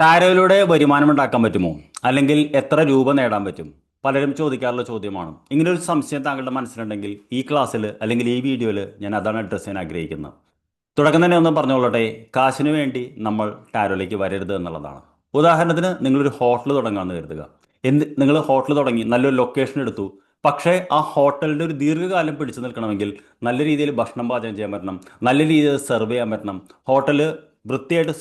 ടാരോയിലൂടെ വരുമാനം ഉണ്ടാക്കാൻ പറ്റുമോ? അല്ലെങ്കിൽ എത്ര രൂപ നേടാൻ പറ്റും? പലരും ചോദിക്കാറുള്ള ചോദ്യമാണ്. ഇങ്ങനെ ഒരു സംശയം താങ്കളുടെ മനസ്സിലുണ്ടെങ്കിൽ ഈ ക്ലാസ്സിൽ അല്ലെങ്കിൽ ഈ വീഡിയോയിൽ ഞാൻ അതാണ് അഡ്രസ് ചെയ്യാൻ ആഗ്രഹിക്കുന്നത്. തുടക്കം തന്നെ ഒന്ന് പറഞ്ഞുകൊള്ളട്ടെ. കാശിന് വേണ്ടി നമ്മൾ ടാരോയിലേക്ക് വരരുത് എന്നുള്ളതാണ്. ഉദാഹരണത്തിന് നിങ്ങളൊരു ഹോട്ടൽ തുടങ്ങാമെന്ന് കരുതുക. എന്ത് നിങ്ങൾ ഹോട്ടൽ തുടങ്ങി നല്ലൊരു ലൊക്കേഷൻ എടുത്തു. പക്ഷേ ആ ഹോട്ടലിന്റെ ഒരു ദീർഘകാലം പിടിച്ചു നിൽക്കണമെങ്കിൽ നല്ല രീതിയിൽ ഭക്ഷണം പാചകം ചെയ്യാൻ പറ്റണം. നല്ല രീതിയിൽ സെർവ് ചെയ്യാൻ പറ്റണം. ഹോട്ടൽ വൃത്തിയായിട്ട്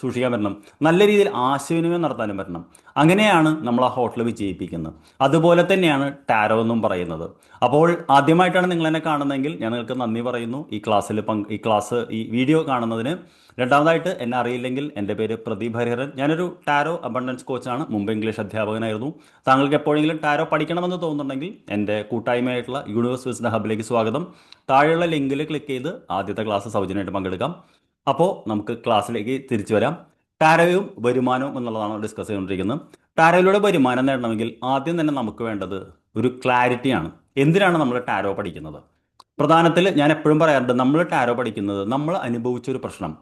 സൂക്ഷിക്കാൻ പറ്റണം. നല്ല രീതിയിൽ ആശയവിനിമയം നടത്താനും പറ്റണം. അങ്ങനെയാണ് നമ്മൾ ആ ഹോട്ടൽ വിജയിപ്പിക്കുന്നത്. അതുപോലെ തന്നെയാണ് ടാരോ എന്നും പറയുന്നത്. അപ്പോൾ ആദ്യമായിട്ടാണ് നിങ്ങൾ എന്നെ കാണുന്നതെങ്കിൽ ഞാൻ നിങ്ങൾക്ക് നന്ദി പറയുന്നു. ഈ ക്ലാസ്സിൽ ഈ ക്ലാസ് ഈ വീഡിയോ കാണുന്നതിന് രണ്ടാമതായിട്ട് എന്നെ അറിയില്ലെങ്കിൽ എന്റെ പേര് പ്രദീപ് ഹരിഹരൻ. ഞാനൊരു ടാരോ അബണ്ടൻസ് കോച്ചാണ്. മുമ്പ് ഇംഗ്ലീഷ് അധ്യാപകനായിരുന്നു. താങ്കൾക്ക് എപ്പോഴെങ്കിലും ടാരോ പഠിക്കണമെന്ന് തോന്നുന്നുണ്ടെങ്കിൽ എന്റെ കൂട്ടായ്മയായിട്ടുള്ള യൂണിവേഴ്സ് വിസ്ഡ ഹബിലേക്ക് സ്വാഗതം. താഴെയുള്ള ലിങ്കിൽ ക്ലിക്ക് ചെയ്ത് ആദ്യത്തെ ക്ലാസ് സൗജന്യമായിട്ട് പങ്കെടുക്കാം. അപ്പോൾ നമുക്ക് ക്ലാസ്സിലേക്ക് തിരിച്ചു വരാം. ടാരോയും വരുമാനവും എന്നുള്ളതാണ് ഡിസ്കസ് ചെയ്തുകൊണ്ടിരിക്കുന്നത്. ടാരോയിലൂടെ വരുമാനം നേടണമെങ്കിൽ ആദ്യം തന്നെ നമുക്ക് വേണ്ടത് ഒരു ക്ലാരിറ്റിയാണ് എന്തിനാണ് നമ്മൾ ടാരോ പഠിക്കുന്നത്? പ്രധാനത്തിൽ ഞാൻ എപ്പോഴും പറയാറുണ്ട് നമ്മൾ ടാരോ പഠിക്കുന്നത് നമ്മൾ അനുഭവിച്ച ഒരു പ്രശ്നം.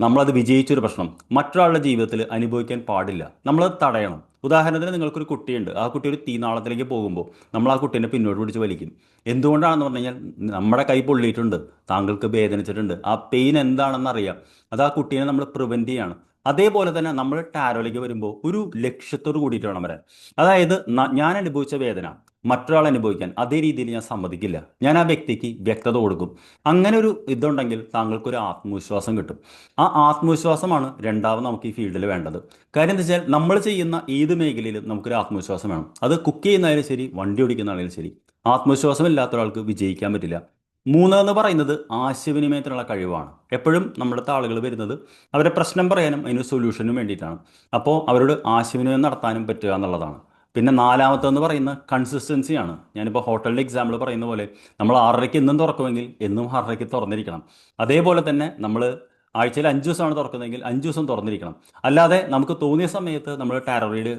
നമ്മളത് വിജയിച്ചൊരു പ്രശ്നം മറ്റൊരാളുടെ ജീവിതത്തിൽ അനുഭവിക്കാൻ പാടില്ല. നമ്മളത് തടയണം. ഉദാഹരണത്തിന് നിങ്ങൾക്കൊരു കുട്ടിയുണ്ട്. ആ കുട്ടി ഒരു തീനാളത്തിലേക്ക് പോകുമ്പോൾ നമ്മൾ ആ കുട്ടീനെ പിന്നോട്ട് പിടിച്ച് വലിക്കും. എന്തുകൊണ്ടാണെന്ന് പറഞ്ഞു കഴിഞ്ഞാൽ നമ്മുടെ കൈ പൊള്ളിയിട്ടുണ്ട്. താങ്കൾക്ക് വേദനിച്ചിട്ടുണ്ട്. ആ പെയിൻ എന്താണെന്ന് അറിയാം. അത് ആ കുട്ടീനെ നമ്മൾ പ്രിവെന്റ് ചെയ്യാണ്. അതേപോലെ തന്നെ നമ്മൾ ടാരോയിലേക്ക് വരുമ്പോൾ ഒരു ലക്ഷ്യത്തോട് കൂടിയിട്ട് വേണം വരാൻ. അതായത് ഞാൻ അനുഭവിച്ച വേദന. മറ്റൊരാൾ അനുഭവിക്കാൻ അതേ രീതിയിൽ ഞാൻ സമ്മതിക്കില്ല. ഞാൻ ആ വ്യക്തിക്ക് വ്യക്തത കൊടുക്കും. അങ്ങനെ ഒരു ഇതുണ്ടെങ്കിൽ താങ്കൾക്കൊരു ആത്മവിശ്വാസം കിട്ടും. ആ ആത്മവിശ്വാസമാണ് രണ്ടാമത് നമുക്ക് ഈ ഫീൽഡിൽ വേണ്ടത്. കാര്യം എന്താ വെച്ചാൽ നമ്മൾ ചെയ്യുന്ന ഏത് മേഖലയിലും നമുക്കൊരു ആത്മവിശ്വാസം വേണം. അത് കുക്ക് ചെയ്യുന്നതായാലും ശരി വണ്ടി ഓടിക്കുന്നതായാലും ശരി ആത്മവിശ്വാസം ഇല്ലാത്ത ഒരാൾക്ക് വിജയിക്കാൻ പറ്റില്ല. മൂന്നെന്ന് പറയുന്നത് ആശയവിനിമയത്തിനുള്ള കഴിവാണ്. എപ്പോഴും നമ്മുടെ ആളുകൾ വരുന്നത് അവരെ പ്രശ്നം പറയാനും അതിന് സൊല്യൂഷനും വേണ്ടിയിട്ടാണ്. അപ്പോൾ അവരോട് ആശയവിനിമയം നടത്താനും പറ്റുക എന്നുള്ളതാണ്. പിന്നെ നാലാമത്തെന്ന് പറയുന്ന കൺസിസ്റ്റൻസിയാണ് ഞാനിപ്പോൾ ഹോട്ടലിന്റെ എക്സാമ്പിൾ പറയുന്ന പോലെ നമ്മൾ ആറരയ്ക്ക് എന്നും തുറക്കുമെങ്കിൽ എന്നും ആറരയ്ക്ക് തുറന്നിരിക്കണം. അതേപോലെ തന്നെ നമ്മൾ ആഴ്ചയിൽ അഞ്ച് ദിവസമാണ് തുറക്കുന്നതെങ്കിൽ അഞ്ച് ദിവസം തുറന്നിരിക്കണം. അല്ലാതെ നമുക്ക് തോന്നിയ സമയത്ത് നമ്മൾ ടാരോയിഡ്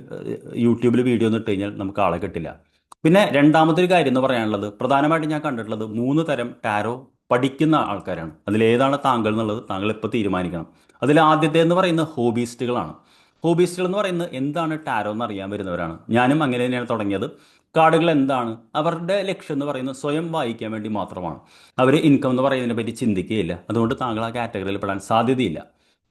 യൂട്യൂബിൽ വീഡിയോ ഒന്നും ഇട്ട് കഴിഞ്ഞാൽ നമുക്ക് ആളെ കിട്ടില്ല. പിന്നെ രണ്ടാമത്തെ ഒരു കാര്യം എന്ന് പറയാനുള്ളത് പ്രധാനമായിട്ടും ഞാൻ കണ്ടിട്ടുള്ളത് മൂന്ന് തരം ടാരോ പഠിക്കുന്ന ആൾക്കാരാണ്. അതിലേതാണ് താങ്കൾ എന്നുള്ളത് താങ്കൾ ഇപ്പോൾ തീരുമാനിക്കണം. അതിൽ ആദ്യത്തെ എന്ന് പറയുന്നത് ഹോബിസ്റ്റുകളാണ് ഹോബിസ്റ്റുകൾ എന്ന് പറയുന്നത് എന്താണ് ടാരോ എന്ന് അറിയാൻ വരുന്നവരാണ്. ഞാനും അങ്ങനെ തന്നെയാണ് തുടങ്ങിയത്. കാർഡുകൾ എന്താണ്? അവരുടെ ലക്ഷ്യം എന്ന് പറയുന്നത് സ്വയം വായിക്കാൻ വേണ്ടി മാത്രമാണ്. അവർ ഇൻകം എന്ന് പറയുന്നതിനെ പറ്റി ചിന്തിക്കുകയില്ല. അതുകൊണ്ട് താങ്കൾ ആ കാറ്റഗറിയിൽ പെടാൻ സാധ്യതയില്ല.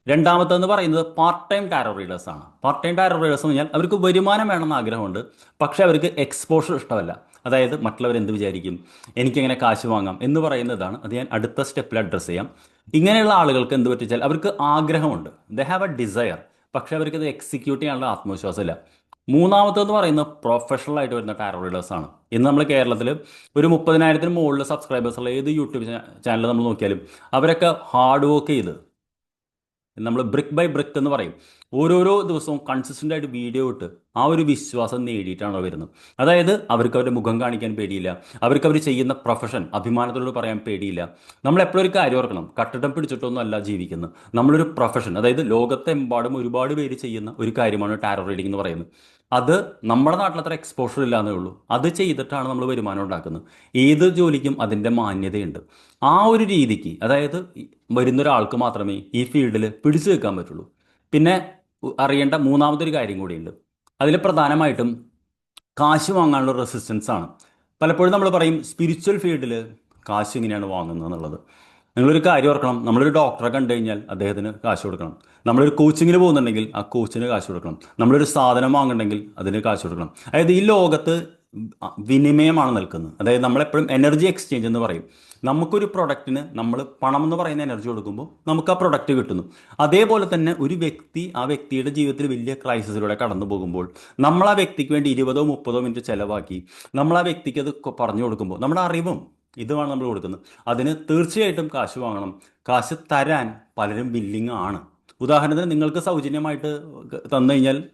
രണ്ടാമത്തെന്ന് പറയുന്നത് പാർട്ട് ടൈം ടാരോ റീഡേഴ്സ് ആണ്. പാർട്ട് ടൈം ടാരോ റീഡേഴ്സ് എന്ന് പറഞ്ഞാൽ അവർക്ക് വരുമാനം വേണമെന്ന് ആഗ്രഹമുണ്ട്. പക്ഷേ അവർക്ക് എക്സ്പോഷർ ഇഷ്ടമല്ല. അതായത് മറ്റുള്ളവർ എന്ത് വിചാരിക്കും? എനിക്കെങ്ങനെ കാശ് വാങ്ങാം എന്ന് പറയുന്നതാണ്. അത് ഞാൻ അടുത്ത സ്റ്റെപ്പിൽ അഡ്രസ്സ് ചെയ്യാം. ഇങ്ങനെയുള്ള ആളുകൾക്ക് എന്ത് പറ്റിച്ചാൽ അവർക്ക് ആഗ്രഹമുണ്ട്. ദ ഹാവ് എ ഡിസയർ പക്ഷേ അവർക്ക് ഇത് എക്സിക്യൂട്ട് ചെയ്യാനുള്ള ആത്മവിശ്വാസമില്ല. മൂന്നാമത്തെന്ന് പറയുന്നത് പ്രൊഫഷണൽ ആയിട്ട് വരുന്ന ടാരോ റീഡേഴ്സ് ആണ്. ഇന്ന് നമ്മൾ കേരളത്തിൽ ഒരു മുപ്പതിനായിരത്തിന് മുകളിൽ സബ്സ്ക്രൈബേഴ്സ് ഉള്ള ഏത് യൂട്യൂബ് ചാനൽ നമ്മൾ നോക്കിയാലും അവരൊക്കെ ഹാർഡ് വർക്ക് ചെയ്ത് നമ്മൾ ബ്രിക്ക് ബൈ ബ്രിക്ക് എന്ന് പറയും. ഓരോരോ ദിവസവും കൺസിസ്റ്റന്റ് ആയിട്ട് വീഡിയോ ഇട്ട് ആ ഒരു വിശ്വാസം നേടിയിട്ടാണ് വരുന്നത്. അതായത് അവർക്ക് അവരുടെ മുഖം കാണിക്കാൻ പേടിയില്ല. അവർക്ക് അവർ ചെയ്യുന്ന പ്രൊഫഷൻ അഭിമാനത്തോട് പറയാൻ പേടിയില്ല. നമ്മൾ എപ്പോഴും ഒരു കാര്യം ഓർക്കണം. കട്ടിടം പിടിച്ചിട്ടൊന്നും അല്ല ജീവിക്കുന്നത്. നമ്മളൊരു പ്രൊഫഷൻ അതായത് ലോകത്തെമ്പാടും ഒരുപാട് പേര് ചെയ്യുന്ന ഒരു കാര്യമാണ് ടാരോ റീഡിംഗ് എന്ന് പറയുന്നത്. അത് നമ്മുടെ നാട്ടിൽ അത്ര എക്സ്പോഷർ ഇല്ലാന്നേ ഉള്ളൂ. അത് ചെയ്തിട്ടാണ് നമ്മൾ വരുമാനം ഉണ്ടാക്കുന്നത്. ഏത് ജോലിക്കും അതിന്റെ മാന്യതയുണ്ട്. ആ ഒരു രീതിക്ക് അതായത് വരുന്നൊരാൾക്ക് മാത്രമേ ഈ ഫീൽഡിൽ പിടിച്ചു നിൽക്കാൻ പറ്റുള്ളൂ. പിന്നെ അറിയേണ്ട മൂന്നാമതൊരു കാര്യം കൂടിയുണ്ട്. അതിൽ പ്രധാനമായിട്ടും കാശ് വാങ്ങാനുള്ള റെസിസ്റ്റൻസ് ആണ്. പലപ്പോഴും നമ്മൾ പറയും സ്പിരിച്വൽ ഫീൽഡിൽ കാശ് എങ്ങനെയാണ് വാങ്ങുന്നത് എന്നുള്ളത്. നിങ്ങളൊരു കാര്യം ഓർക്കണം. നമ്മളൊരു ഡോക്ടറെ കണ്ടു കഴിഞ്ഞാൽ അദ്ദേഹത്തിന് കാശ് കൊടുക്കണം. നമ്മളൊരു കോച്ചിങ്ങിന് പോകുന്നുണ്ടെങ്കിൽ ആ കോച്ചിന് കാശ് കൊടുക്കണം. നമ്മളൊരു സാധനം വാങ്ങുന്നുണ്ടെങ്കിൽ അതിന് കാശ് കൊടുക്കണം. അതായത് ഈ ലോകത്ത് വിനിമയമാണ് നിൽക്കുന്നത്. അതായത് നമ്മളെപ്പോഴും എനർജി എക്സ്ചേഞ്ച് എന്ന് പറയും. നമുക്കൊരു പ്രൊഡക്റ്റിന് നമ്മൾ പണം എന്ന് പറയുന്ന എനർജി കൊടുക്കുമ്പോൾ നമുക്ക് ആ പ്രൊഡക്റ്റ് കിട്ടുന്നു. അതേപോലെ തന്നെ ഒരു വ്യക്തി ആ വ്യക്തിയുടെ ജീവിതത്തിൽ വലിയ ക്രൈസിസിലൂടെ കടന്നു പോകുമ്പോൾ നമ്മൾ ആ വ്യക്തിക്ക് വേണ്ടി ഇരുപതോ മുപ്പതോ മിനിറ്റ് ചിലവാക്കി നമ്മൾ ആ വ്യക്തിക്ക് അത് പറഞ്ഞു കൊടുക്കുമ്പോൾ നമ്മുടെ അറിവും ഇതുമാണ് നമ്മൾ കൊടുക്കുന്നത്. അതിന് തീർച്ചയായിട്ടും കാശ് വാങ്ങണം. കാശ് തരാൻ പലരും ബില്ലിംഗ് ആണ്. ഉദാഹരണത്തിന് നിങ്ങൾക്ക് സൗജന്യമായിട്ട് തന്നു കഴിഞ്ഞാൽ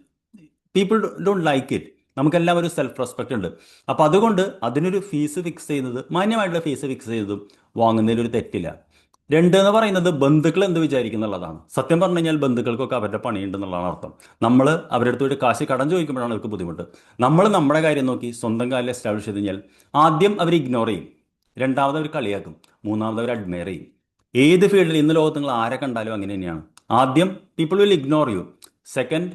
പീപ്പിൾ ഡോണ്ട് ലൈക്ക് ഇറ്റ് നമുക്കെല്ലാം ഒരു സെൽഫ് റെസ്പെക്റ്റ് ഉണ്ട്. അപ്പം അതുകൊണ്ട് അതിനൊരു ഫീസ് ഫിക്സ് ചെയ്യുന്നത് മാന്യമായിട്ടുള്ള ഫീസ് ഫിക്സ് ചെയ്തതും വാങ്ങുന്നതിൽ ഒരു തെറ്റില്ല. രണ്ട് എന്ന് പറയുന്നത് ബന്ധുക്കൾ എന്ത് വിചാരിക്കുന്നുള്ളതാണ് സത്യം പറഞ്ഞു കഴിഞ്ഞാൽ ബന്ധുക്കൾക്കൊക്കെ അവരുടെ പണിയുണ്ടെന്നുള്ളതാണ് അർത്ഥം. നമ്മൾ അവരുടെ അടുത്ത് കാശ് കടം ചോദിക്കുമ്പോഴാണ് അവർക്ക് ബുദ്ധിമുട്ട്. നമ്മൾ നമ്മുടെ കാര്യം നോക്കി സ്വന്തം കാലിൽ എസ്റ്റാബ്ലിഷ് ചെയ്ത് കഴിഞ്ഞാൽ ആദ്യം അവർ ഇഗ്നോർ ചെയ്യും. രണ്ടാമത് അവർ കളിയാക്കും. മൂന്നാമത് അവർ അഡ്മയർ ചെയ്യും ഏത് ഫീൽഡിൽ ഇന്ന് ലോകത്ത് നിങ്ങൾ ആരെ കണ്ടാലും അങ്ങനെ തന്നെയാണ്. ആദ്യം people will ignore you second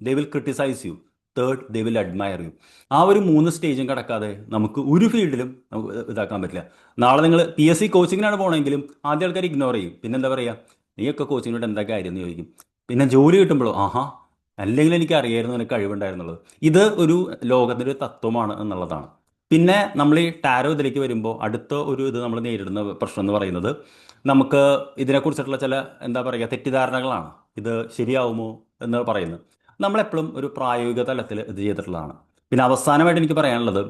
they will criticise you third they will admire you ആ ഒരു മൂന്ന് സ്റ്റേജും കടക്കാതെ നമുക്ക് ഒരു ഫീൽഡിലും നമുക്ക് ഇതാക്കാൻ പറ്റില്ല. നാളെ നിങ്ങൾ പി എസ് സി കോച്ചിങ്ങിനാണ് പോകണമെങ്കിലും ആദ്യ ആൾക്കാർ ഇഗ്നോർ ചെയ്യും. പിന്നെ എന്താ പറയുക നീയൊക്കെ കോച്ചിങ്ങിനോട് എന്താ കാര്യം എന്ന് ചോദിക്കും. പിന്നെ ജോലി കിട്ടുമ്പോഴോ? ആഹാ അല്ലെങ്കിൽ എനിക്ക് അറിയായിരുന്നു എനിക്ക് കഴിവുണ്ടായിരുന്നുള്ളത്. ഇത് ഒരു ലോകത്തിന്റെ ഒരു തത്വമാണ് എന്നുള്ളതാണ്. പിന്നെ നമ്മൾ ഈ ടാരോ ഇതിലേക്ക് വരുമ്പോൾ അടുത്ത ഒരു ഇത് നമ്മൾ നേരിടുന്ന പ്രശ്നം എന്ന് പറയുന്നത് നമുക്ക് ഇതിനെക്കുറിച്ചിട്ടുള്ള ചില എന്താ പറയുക തെറ്റിദ്ധാരണകളാണ്. ഇത് ശരിയാവുമോ എന്ന് പറയുന്നത്. നമ്മളെപ്പോഴും ഒരു പ്രായോഗിക തലത്തിൽ ഇത് ചെയ്തിട്ടുള്ളതാണ്. പിന്നെ അവസാനമായിട്ട് എനിക്ക് പറയാനുള്ളത്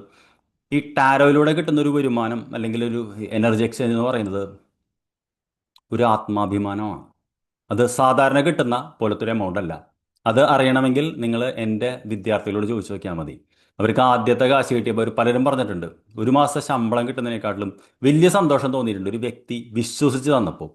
ഈ ടാരോയിലൂടെ കിട്ടുന്ന ഒരു വരുമാനം അല്ലെങ്കിൽ ഒരു എനർജി എക്സ്ചേഞ്ച് എന്ന് പറയുന്നത് ഒരു ആത്മാഭിമാനമാണ്. അത് സാധാരണ കിട്ടുന്ന പോലത്തെ ഒരു എമൗണ്ട് അല്ല. അത് അറിയണമെങ്കിൽ നിങ്ങൾ എന്റെ വിദ്യാർത്ഥികളോട് ചോദിച്ചു നോക്കിയാൽ മതി. അവർക്ക് ആദ്യത്തെ കാശ് കിട്ടിയപ്പോൾ അവർ പലരും പറഞ്ഞിട്ടുണ്ട് ഒരു മാസം ശമ്പളം കിട്ടുന്നതിനെക്കാട്ടിലും വലിയ സന്തോഷം തോന്നിയിട്ടുണ്ട് ഒരു വ്യക്തി വിശ്വസിച്ച് തന്നപ്പോൾ.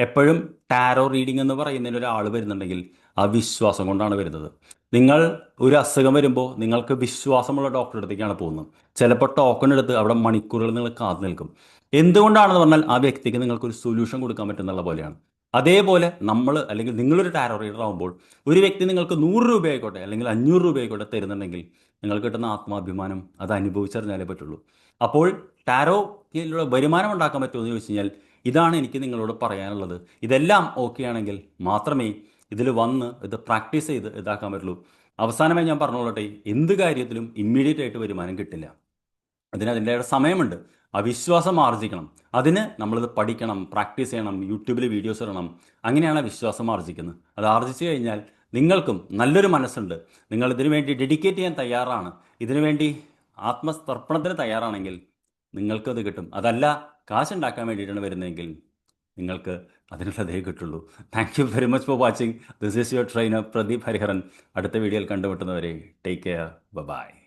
എപ്പോഴും ടാരോ റീഡിംഗ് എന്ന് പറയുന്നതിന് ഒരാൾ വരുന്നുണ്ടെങ്കിൽ ആ വിശ്വാസം കൊണ്ടാണ് വരുന്നത്. നിങ്ങൾ ഒരു അസുഖം വരുമ്പോൾ നിങ്ങൾക്ക് വിശ്വാസമുള്ള ഡോക്ടറുടെ അടുത്തേക്കാണ് പോകുന്നത്. ചിലപ്പോൾ ടോക്കൺ എടുത്ത് അവിടെ മണിക്കൂറുകൾ നിങ്ങൾ കാത്തു നിൽക്കും. എന്തുകൊണ്ടാണെന്ന് പറഞ്ഞാൽ ആ വ്യക്തിക്ക് നിങ്ങൾക്ക് ഒരു സൊല്യൂഷൻ കൊടുക്കാൻ പറ്റുന്നുള്ള പോലെയാണ്. അതേപോലെ നമ്മൾ അല്ലെങ്കിൽ നിങ്ങളൊരു ടാരോ റീഡർ ആകുമ്പോൾ ഒരു വ്യക്തി നിങ്ങൾക്ക് നൂറ് രൂപ ആയിക്കോട്ടെ അല്ലെങ്കിൽ അഞ്ഞൂറ് രൂപ ആയിക്കോട്ടെ തരുന്നുണ്ടെങ്കിൽ നിങ്ങൾക്ക് കിട്ടുന്ന ആത്മാഭിമാനം അത് അനുഭവിച്ചറിഞ്ഞാലേ പറ്റുള്ളൂ. അപ്പോൾ ടാരോയിലൂടെ വരുമാനം ഉണ്ടാക്കാൻ പറ്റുമോ എന്ന് ചോദിച്ചു കഴിഞ്ഞാൽ ഇതാണ് എനിക്ക് നിങ്ങളോട് പറയാനുള്ളത്. ഇതെല്ലാം ഓക്കെ ആണെങ്കിൽ മാത്രമേ ഇതിൽ വന്ന് ഇത് പ്രാക്ടീസ് ചെയ്ത് ഇതാക്കാൻ പറ്റുള്ളൂ. അവസാനമായി ഞാൻ പറഞ്ഞോളട്ടെ എന്ത് കാര്യത്തിലും ഇമ്മീഡിയറ്റ് ആയിട്ട് വരുമാനം കിട്ടില്ല. അതിന് അതിന്റെ സമയമുണ്ട്. ആ വിശ്വാസം ആർജിക്കണം. അതിന് നമ്മളിത് പഠിക്കണം പ്രാക്ടീസ് ചെയ്യണം യൂട്യൂബിൽ വീഡിയോസ് ഇടണം. അങ്ങനെയാണ് വിശ്വാസം ആർജിക്കുന്നത്. അത് ആർജിച്ചു കഴിഞ്ഞാൽ നിങ്ങൾക്കും നല്ലൊരു മനസ്സുണ്ട്. നിങ്ങൾ ഇതിനു വേണ്ടി ഡെഡിക്കേറ്റ് ചെയ്യാൻ തയ്യാറാണ്. ഇതിനു വേണ്ടി ആത്മതർപ്പണത്തിന് തയ്യാറാണെങ്കിൽ നിങ്ങൾക്കത് കിട്ടും. അതല്ല കാശുണ്ടാക്കാൻ വേണ്ടിയിട്ടാണ് വരുന്നതെങ്കിൽ നിങ്ങൾക്ക് അതിനുള്ള ദയ കിട്ടുള്ളൂ. Thank you very much for watching this is your trainer Pradeep Hariharan അടുത്ത വീഡിയോയിൽ കണ്ടുമുട്ടുന്നവരെ ടേക്ക് കെയർ ബൈ